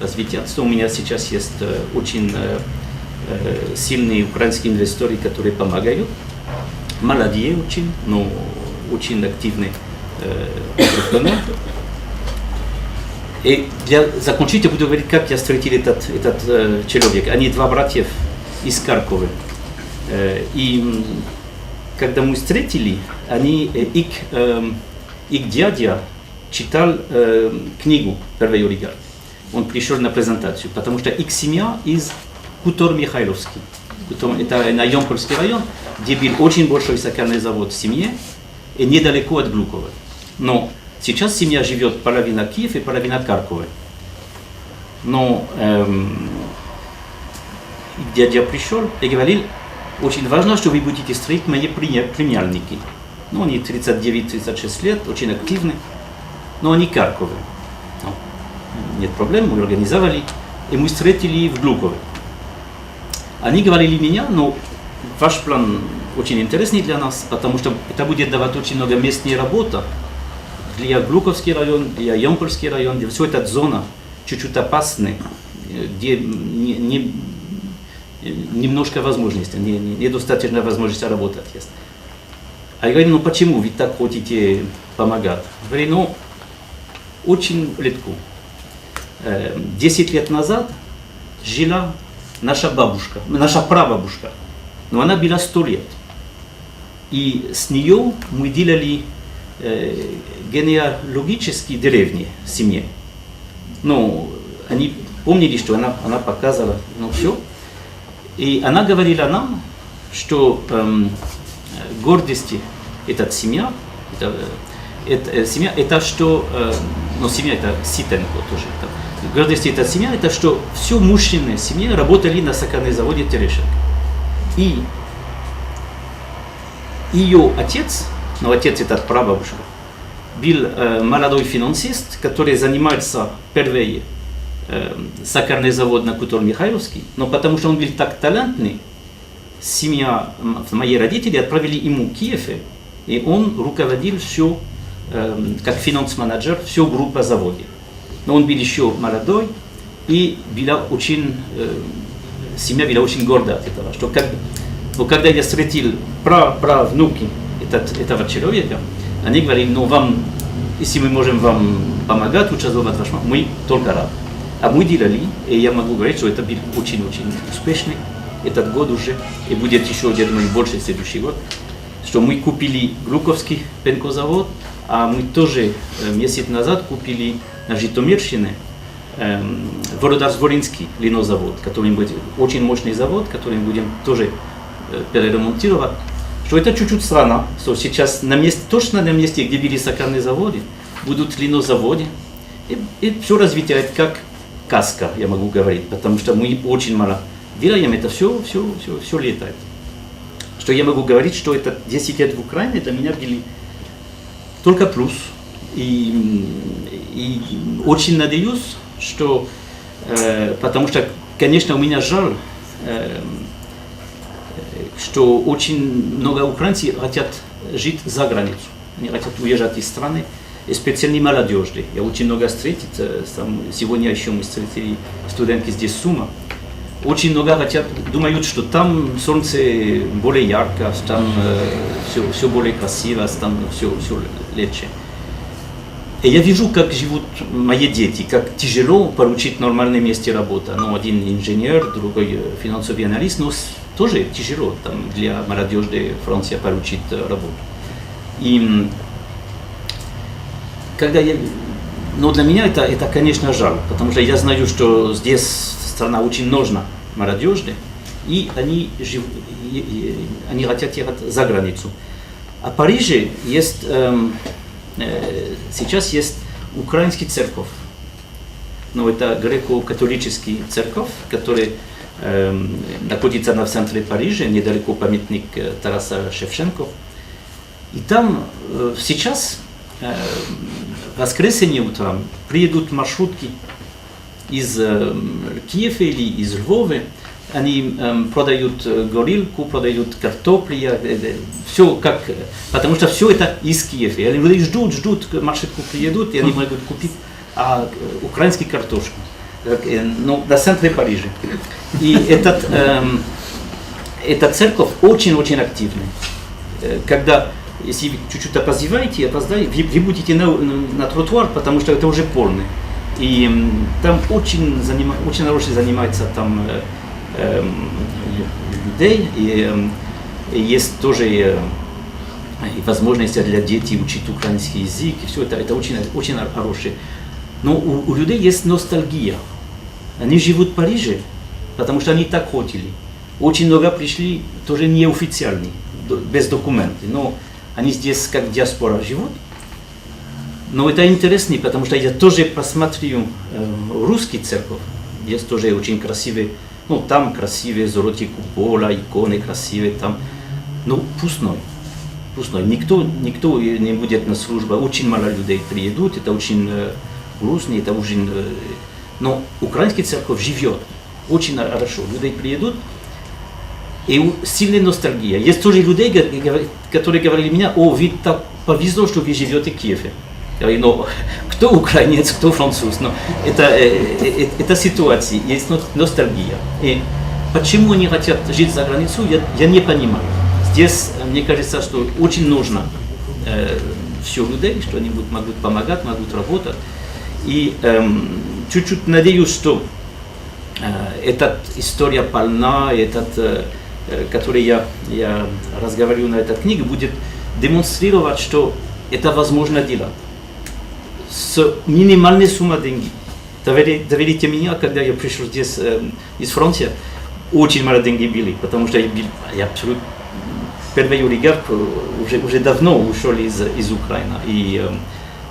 развития. У меня сейчас есть э, очень э, э, сильные украинские инвесторы, которые помогают. Молодые очень, но очень активные предприниматели. И для закончить я буду говорить, как я встретил этот, этот э, человек. Они два братья из Харькова. Э, и когда мы встретили, они, э, их, э, их дядя читал э, книгу «Первый олигарх». Он пришел на презентацию, потому что их семья из Хутор Михайловский. Это на Йомпольский район, где был очень большой сахарный завод в семье и недалеко от Глукова. Но сейчас семья живет половина Киев и половина Харькова. Но эм, дядя пришел и говорил, очень важно, что вы будете строить мои племянники. Ну, они 39-36 лет, очень активны, но они Харьковы. Нет проблем, мы организовали, и мы встретили в Глукове. Они говорили меня, но ваш план очень интересный для нас, потому что это будет давать очень много местной работы для Глуковский район, для Йомпольский район, где все эта зона чуть-чуть опасная, где не, не, немножко возможностей, не, не, недостаточно возможности работать есть. А я говорю, ну почему вы так хотите помогать? Говорю, ну, очень легко. Десять лет назад жила наша бабушка, наша прабабушка, но она была сто лет. И с нее мы делали э, генеалогические деревни в семье. Ну, они помнили, что она, она показала, ну все. И она говорила нам, что эм, гордости эта семья, это, это, семья, это что, э, ну семья это Ситенко тоже, это, гордости эта семья, это что все мужчины семьи работали на сакарной заводе Терешенко. И ее отец, ну отец этот прабабушка, был э, молодой финансист, который занимался первой э, сахарный завод на Кутор Михайловский, но потому что он был так талантный, семья, мои родители отправили ему в Киев, и он руководил все, э, как финанс-менеджер, всю группу заводе. Но он был еще молодой, и была очень, э, семья была очень горда от этого, что как, но когда я встретил правнуки этот, этого человека, они говорили, ну вам, если мы можем вам помогать участвовать в вашем, мы только рады. А мы делали, и я могу говорить, что это был очень-очень успешный этот год уже, и будет еще, я думаю, больше следующий год, что мы купили Глуковский пенкозавод, а мы тоже месяц назад купили на Житомирщине эм, Володарс-Волинский линозавод, который будет очень мощный завод, который будем тоже э, переремонтировать. Что это чуть-чуть странно, что сейчас на месте, точно на месте, где были сакарные заводы, будут линозаводы, и, и все развитие как каска, я могу говорить, потому что мы очень мало делаем, это все, все, все, все летает. Что я могу говорить, что это 10 лет в Украине для меня были только плюс. И, и очень надеюсь, что, э, потому что, конечно, у меня жаль, э, что очень много украинцев хотят жить за границу. Они хотят уезжать из страны и специально молодежи. Я очень много встретил, сегодня еще мы встретили студентки здесь Сума. Очень много хотят, думают, что там солнце более ярко, там э, все, все более красиво, там все, все легче. И я вижу, как живут мои дети, как тяжело получить нормальное место работы. Ну, один инженер, другой финансовый аналист, но тоже тяжело там, для молодежи Франции получить работу. И когда я... Но для меня это, это, конечно, жаль, потому что я знаю, что здесь страна очень нужна молодежи, и они, жив... они хотят ехать за границу. А в Париже есть, эм, э, сейчас есть украинский церковь. Но это греко-католический церковь, который э, находится на в центре Парижа, недалеко памятник э, Тараса Шевченко. И там э, сейчас Э, воскресенье утром приедут маршрутки из э, Киева или из Львова, они э, продают горилку, продают картофель, все как, потому что все это из Киева. Они ждут, ждут, маршрутку приедут, и они могут купить а, украинскую картошку. э, ну, на центре Парижа. И этот, эм, эта церковь очень-очень активная. Э, когда, если вы чуть-чуть опоздеваете, опоздаете, вы, вы будете на, на тротуар, потому что это уже полный. И там очень, занима, очень хорошо занимается там э, э, людей, и, и есть тоже э, и возможности для детей учить украинский язык, и все это, это очень, очень хорошее. Но у, у людей есть ностальгия. Они живут в Париже, потому что они так хотели. Очень много пришли, тоже неофициальные, без документов. Но они здесь как диаспора живут. Но это интересно, потому что я тоже посмотрю э, русский церковь. Есть тоже очень красивые, ну там красивые золотые купола, иконы красивые там. Но пустной пустой. Никто, никто не будет на службу. Очень мало людей приедут, это очень э, грустно, это очень... Э, но украинский церковь живет очень хорошо. Люди приедут, и сильная ностальгия. Есть тоже люди, которые говорили мне, о, вы так повезло, что вы живете в Киеве. Ну, кто украинец, кто француз, но это, э, э, это ситуация, есть ностальгия. И почему они хотят жить за границу, я, я не понимаю. Здесь, мне кажется, что очень нужно э, все людей, что они будут, могут помогать, могут работать. И эм, чуть-чуть надеюсь, что э, эта история полна, этот, э, который я, я разговариваю на этой книге, будет демонстрировать, что это возможно делать с минимальной суммой денег. Доверите меня, когда я пришел здесь э, из Франции, очень мало денег были, потому что я, был, я абсолютно первый олигарх уже, уже давно ушел из, из Украины. И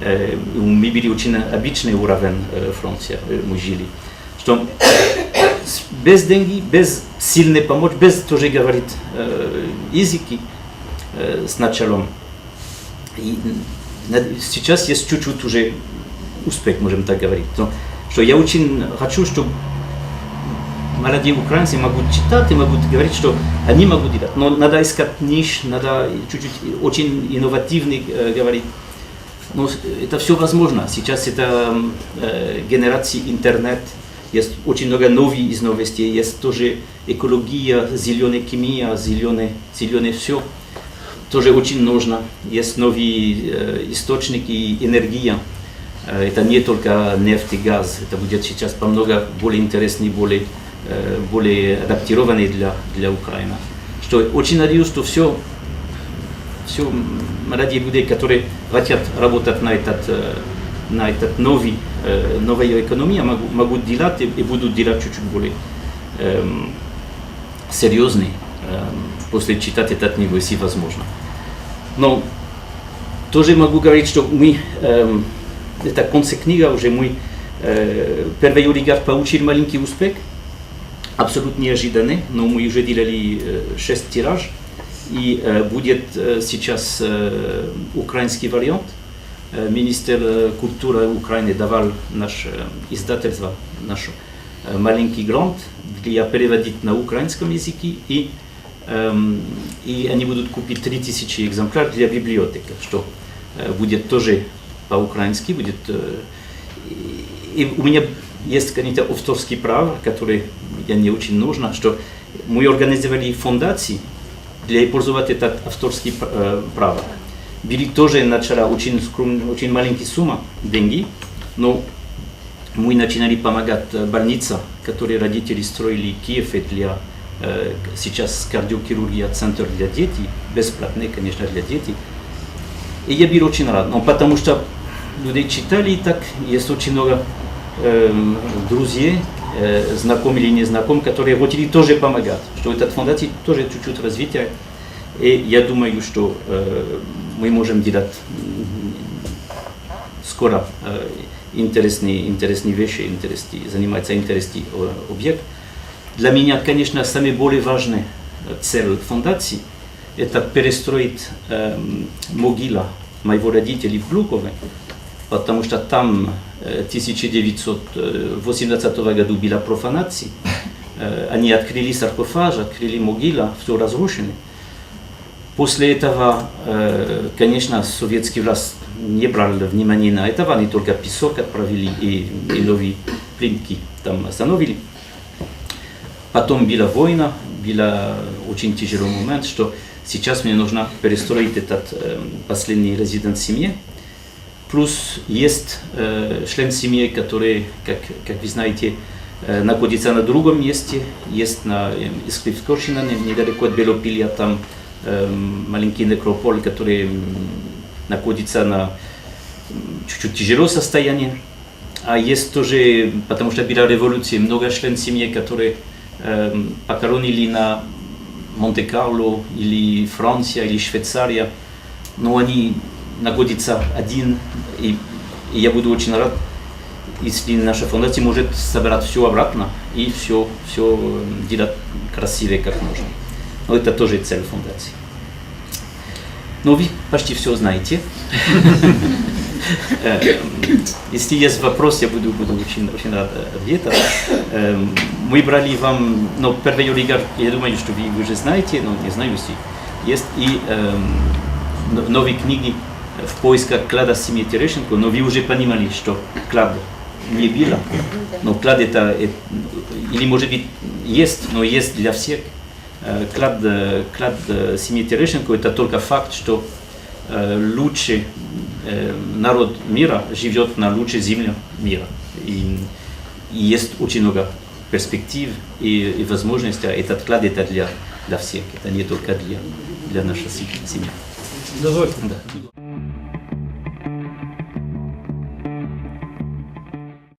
э, мы были очень обычный уровень э, Франции, мы жили. Что без деньги, без сильной помощи, без тоже говорит э, языки э, с началом. И сейчас есть чуть-чуть уже успех, можем так говорить. Но, что я очень хочу, чтобы молодые украинцы могут читать и могут говорить, что они могут делать. Но надо искать ниш, надо чуть-чуть очень инновативный э, говорить. Но это все возможно. Сейчас это э, генерация интернет, есть очень много новых из новостей, есть тоже экология, зеленая химия, зеленое, зеленое все. Тоже очень нужно. Есть новые э, источники энергии. Э, это не только нефть и газ, это будет сейчас намного более интересный, более Э, более адаптированные для, для Украины. Что очень надеюсь, что все, все молодые люди, которые хотят работать на этот, на этот новый, э, новую экономию, могут, могут делать и, и будут делать чуть-чуть более эм, серьезный эм, после читать этот если возможно. Но тоже могу говорить, что мы, эм, это конце книга уже мы, э, первый олигарх получил маленький успех, абсолютно неожиданный, но мы уже делали 6 тираж, и будет сейчас украинский вариант. Министр культуры Украины давал наш издательство, наш маленький грант для переводить на украинском языке, и, и они будут купить 3000 экземпляров для библиотеки, что будет тоже по-украински, будет... И у меня есть, конечно, авторские права, которые я не очень нужно, что мы организовали фундации для использовать это авторские э, права. Были тоже начала очень скромно, очень маленькие суммы деньги, но мы начинали помогать больнице, которые родители строили Киев для э, сейчас кардиохирургия центр для детей, бесплатный, конечно, для детей. И я был очень рад, но потому что люди читали и так, есть очень много э, друзей, э, знакомые или незнакомые, которые хотели тоже помогать, что этот фундация тоже чуть-чуть развитие. И я думаю, что э, мы можем делать скоро э, интересные, интересные вещи, интересные, заниматься интересным объект. Для меня, конечно, самый более важный цель фундации – это перестроить э, могила моего родителя в Глукове, потому что там 1918 году была профанация. Они открыли саркофаж, открыли могила, все разрушено. После этого, конечно, советский власть не брал внимания на это, они только песок отправили и, и новые плинки там остановили. Потом была война, был очень тяжелый момент, что сейчас мне нужно перестроить этот э, последний резидент семьи. Плюс есть э, член семьи, который, как, как вы знаете, э, находится на другом месте, есть на э, Искривскошина, недалеко от Белопилья, там э, маленький некрополь, который м, находится на чуть-чуть тяжелом состоянии. А есть тоже, потому что была революция, много членов семьи, которые э, похоронили на Монте-Карло или Франция или Швейцария, но они находятся один, и, и я буду очень рад, если наша фундация может собрать все обратно и все, все делать красивее, как можно. Но это тоже цель фундации. Но вы почти все знаете. Э, Если есть вопрос, я буду, буду очень, очень рад. Э, Мы брали вам, но первый олигарх, я думаю, что вы, уже знаете, но не знаю, если есть и эм, но- новые книги в поисках клада семьи Терещенко, но вы уже понимали, что клад не было. Но клад это, это- или может быть есть, но есть для всех. Э, Клад, э, клад э, семьи Терещенко это только факт, что э, лучший э, народ мира живет на лучшей земле мира. И, и есть очень много перспектив и, и возможностей. Этот клад это для, для всех, это не только для, для нашей семьи. Дозвольте. Да.